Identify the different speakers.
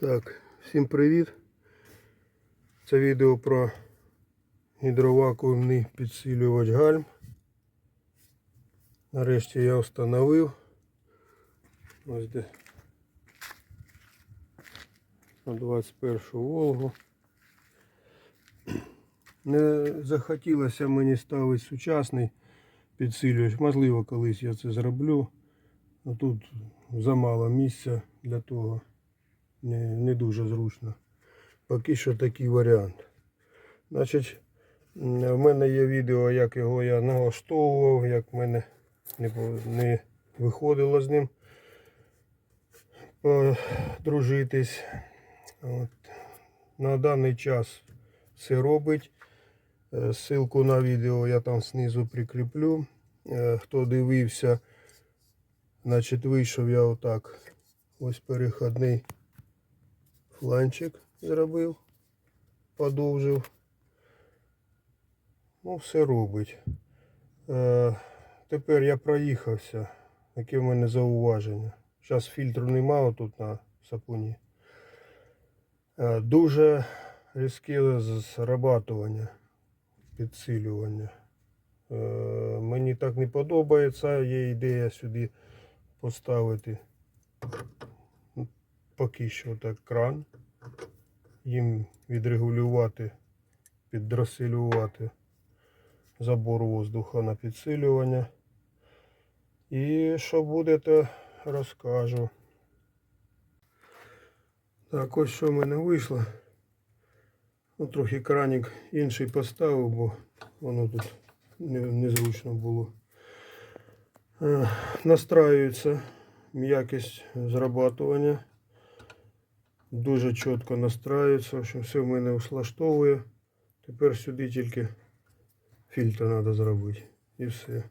Speaker 1: Так, всім привіт. Це відео про гідровакуумний підсилювач гальм. Нарешті я встановив. Ось де. На 21 Волгу. Не захотілося мені ставити сучасний підсилювач. Можливо, колись я це зроблю. Но тут замало місця для того. Не, не дуже зручно. Поки що такий варіант. Значить, в мене є відео, як його я налаштовував, як в мене не, не виходило з ним подружитись. От. На даний час все робить. Е, Ссылку на відео я там знизу прикріплю. Е, Хто дивився, значить вийшов я отак. Ось переходний фланчик зробив, подовжив. Ну, все робить. Е, тепер я проїхався. Яке в мене зауваження. Зараз фільтру немає тут на сапуні. Е, дуже різке зрабатування, підсилювання. Е, мені так не подобається. Є ідея сюди поставити поки що так кран. Їм відрегулювати, піддросилювати забор воздуха на підсилювання. І що буде, то розкажу. Так, ось що в мене вийшло. Ну, трохи краник інший поставив, бо воно тут незручно було. Е, Настраюється м'якість зрабатування. Дуже чітко настраюється, в общем, все в мене услаштовує. Тепер сюди тільки фільтр треба зробити. І все.